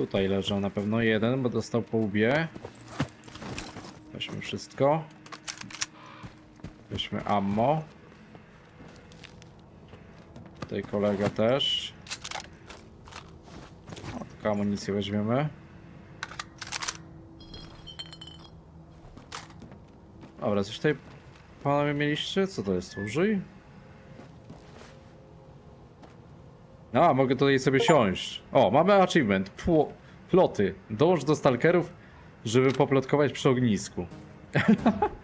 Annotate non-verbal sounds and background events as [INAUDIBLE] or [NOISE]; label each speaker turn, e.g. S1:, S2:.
S1: Tutaj leżał na pewno jeden, bo dostał po łbie. Weźmy wszystko. Weźmy ammo. Tutaj kolega też. O, tylko amunicję weźmiemy. Dobra, coś tutaj panowie mieliście? Co to jest? Użyj? A, mogę tutaj sobie siąść. O, mamy achievement. Pło, ploty. Dołącz do stalkerów, żeby poplotkować przy ognisku. [LAUGHS]